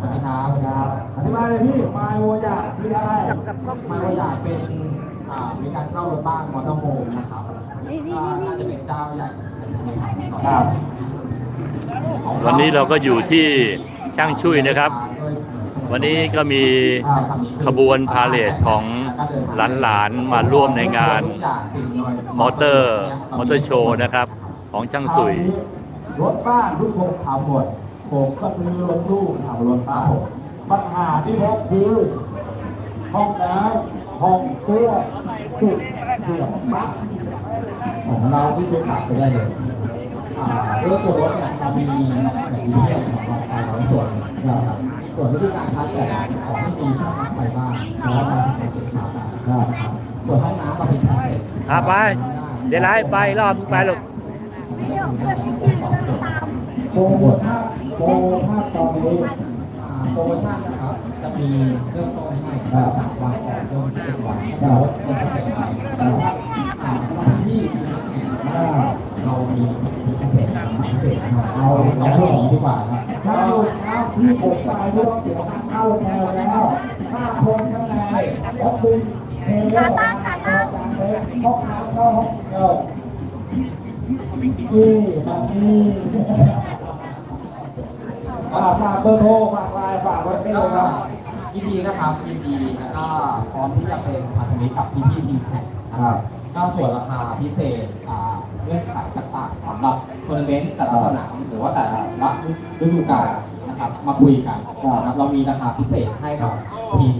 สวัสดีครับครับอธิบายเลยพี่ไมโวจะคืออะไรมาวันใหญ่เป็นอ่ามีการเช่ารถบ้านมอเตอร์โฮมนะครับน่าจะเป็นเจ้าใหญ่ครับวันนี้เราก็อยู่ที่ช่างชุยนะครับ วันนี้ก็มีขบวนพาเลทของหลานๆมาร่วมในงานมอเตอร์มอเตอร์โชว์นะครับ ของช่างสุยรถบ้านทุกคนทำหมด ผมก็ซื้อรถตู้ทำรถบ้านปัญหาที่พบคือห้องน้ำห้องเครื่องสุดเสื่อมบ้านของเราที่จะตัดไปได้เลยอ่าด้วยตัวรถเนี่ยเรามีแบบนี้เรื่องของราคาของส่วนนะครับส่วนวิธีการชาร์จแบตของที่มีช่องน้ำไฟบ้างแล้วเราเก็บชาร์จได้ครับส่วนห้องน้ำเราเป็นพิเศษอะไป เดี๋ยวไล่ไปรอบไปลูกโปรโมชั่น โปรโมชั่นตอนนี้อ่าโปรโมชั่นนะครับ จะมีเริ่มต้นให้สามวันก่อนเริ่มเป็นวันเราเป็นเกษตรกรแล้วถ้าอ่าวันที่มีนักแข่งอ่าเรามีพิเศษพิเศษเราเราเรื่องของดีกว่าครับถ้าลูกค้าที่ผมตายไม่ต้องเสียค่าเข้าแถวแล้วห้าคนข้างในรถดึงเทแล้วออกมาจากเทห้องน้ำเข้าห้องเดียวนี่แบบนี้ อ่าฝากเบอร์โทรฝากไลน์ฝากไว้ให้ก็เลยครับยินดีนะครับยินดีแล้วก็พร้อมที่จะเป็นพันธมิตรกับพี่พี่ทีมแข่งนะครับก็ส่วนราคาพิเศษอ่าเงื่อนไขต่างๆสำหรับทัวร์นาเมนต์แต่ละสนามหรือว่าแต่ละฤดูกาลนะครับมาคุยกันนะครับเรามีราคาพิเศษให้กับทีม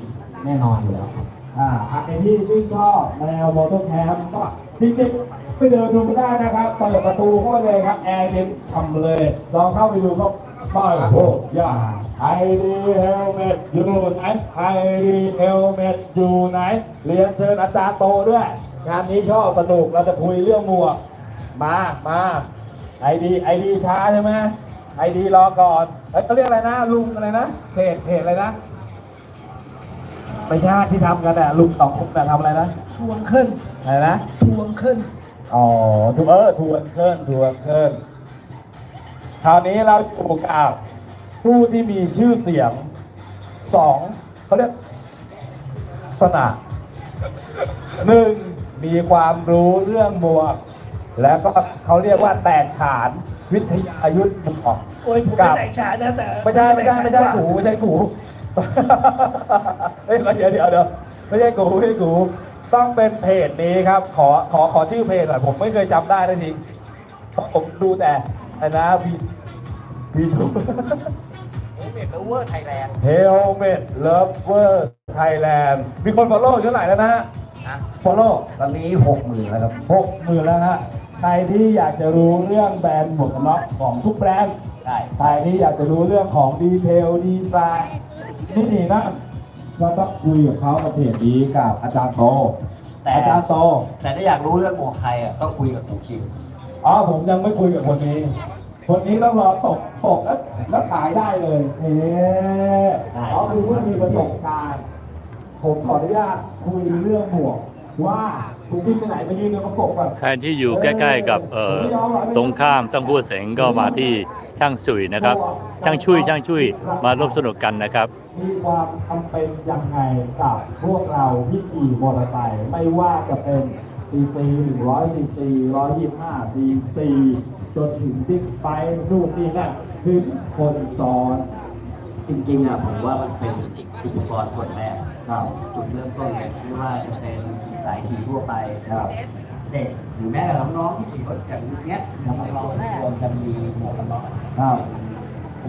แน่นอนอยู่แล้วครับ อ่าใครที่ชื่นชอบแนวมอเตอร์แคมป์ก็พี่ติ๊กไปเดินดูก็ได้นะครับ เปิดประตูเข้าไปเลยครับ แอร์เย็นฉ่ำเลย ลองเข้าไปดูก็ป้า ยโอ้ย่าไอดีเฮลเมตอยู่ไหนไอดีเฮลเมตอยู่ไหนเรียนเชิญอาจารย์โตด้วย งานนี้ชอบสนุก เราจะคุยเรื่องหมวก มา มาไอดีไอดีช้าใช่ไหมไอดีรอก่อนเอ้ยเขาเรียกอะไรนะ ลุงอะไรนะเพจเพจอะไรนะ ไม่ใช่ที่ทำกันอะลุงสองคนแต่ทำอะไรนะ ทวงขึ้น อะไรนะ ทวงขึ้น อ๋อถูกเออทวนเคลื่อนทวนเคลื่อน คราวนี้เราอยู่กับผู้ที่มีชื่อเสียงสองเขาเรียกสนาหนึ่งมีความรู้เรื่องบวก แล้วก็เขาเรียกว่าแตกฉานวิทยายุทธ์บวกโอ้ยผมกัไม่บแต่งฉานนะแต่ไม่ใช่ไม่ใช่ไม่ใช่กูไม่ใช่กูเฮ้ยเดี๋ยวเดี๋ยวเดี๋ยวไม่ใช่กูไม่ใช่กูต้องเป็นเพจนี้ครับ ขอขอขอชื่อเพจหน่อยผมไม่เคยจำได้นะทีเพราะผมดูแต่ ไอ้นะพีพีทูเมดเวอร์ไทยแลนด์เฮลเมดเลิฟเวอร์ไทยแลนด์มีคนฟอลโล่เท่าไหร่แล้วนะฮะฟอลโล่ตอนนี้หกหมื่นแล้วครับหกหมื่นแล้วฮะใครที่อยากจะรู้เรื่องแบรนด์หมวกกันน็อกของทุกแบรนด์ใช่ใครที่อยากจะรู้เรื่องของดีเทลดีไซน์นี่นะเราต้องคุยกับเขากับเพจนี้กับอาจารย์โตแต่อาจารย์โตแต่ถ้าอยากรู้เรื่องหมวกใครอะต้องคุยกับครูคิว อ๋อผมยังไม่คุยกับคนนี้ คนนี้ต้องรอตกตกแล้วแล้วขายได้เลยเอ๊ะอ๋อคือว่ามีประสบการณ์ผมขออนุญาตคุยเรื่องหมวกว่าคุณที่ไปไหนไปยืนในประกบก่อนใครที่อยู่ใกล้ ๆ กับเอ่อตรงข้ามต้องพูดเสงก็มาที่ช่างสุยนะครับ ช่างชุยช่างชุยมาร่วมสนุกกันนะครับ มีความจำเป็นยังไงกับพวกเราที่ขี่มอเตอร์ไซค์ไม่ว่าจะเป็น ซีซีหนึ่งร้อยซีซีร้อยยี่ห้าซีซีจนถึงบิ๊กไบค์นู่นนี่นั่นคือคนซ้อนจริงๆอะผมว่ามันเป็นอุปกรณ์ส่วนแรกครับจุดเริ่มต้นเลยไม่ว่าจะเป็นสายขี่ทั่วไปครับเด็กหรือแม้แต่น้องๆที่ขี่รถกันเนี้ยเราควรจะมีหมวกกันน็อกครับ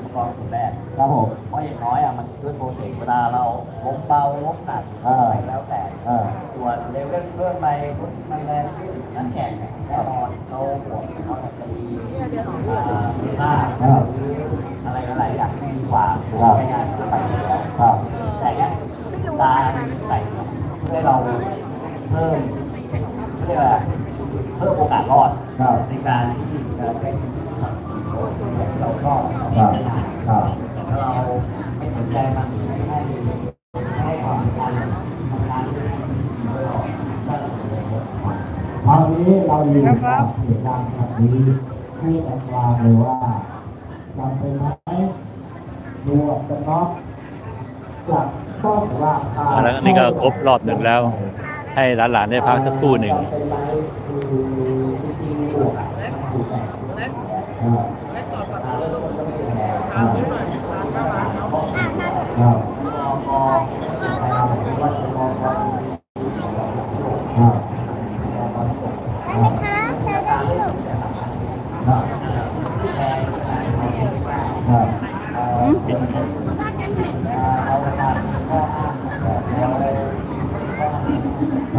อุปกรณ์ส่วนแรกครับผม เพราะอย่างน้อยอะมันด้วยโปรเทคเวลาเราล้มเบาล้มหนักอ่า อะไรแล้วแต่ อ่า ส่วนเลเวลเรื่องไปรถมันแรงขึ้นนักแข่งเนี่ยแน่นอนเราหมวกเขาจะมีอ่าค่าหรืออะไรหลายๆอย่างที่ดีกว่าในงานทั่วไปอยู่แล้ว ครับ แต่เนี้ยการใส่เพื่อให้เราเพิ่มเพื่อเพิ่มโอกาสรอดครับ ในการที่จะเป็นขับขี่รถ เราก็ครับไม่ได้ครับแต่ถ้าเราไม่สนใจมันให้ให้ความสำคัญทำงานด้วยเราก็จะเป็นรถคราวนี้เราอยู่กับเหตุการณ์แบบนี้ให้ตำราเลยว่าจำเป็นไหมหมวกกันน็อกจากต้องราคาอ่าแล้วนี่ก็ครบรอบหนึ่งแล้ว ให้หลานๆได้พักสักครู่หนึ่ง ครับครับครับครับ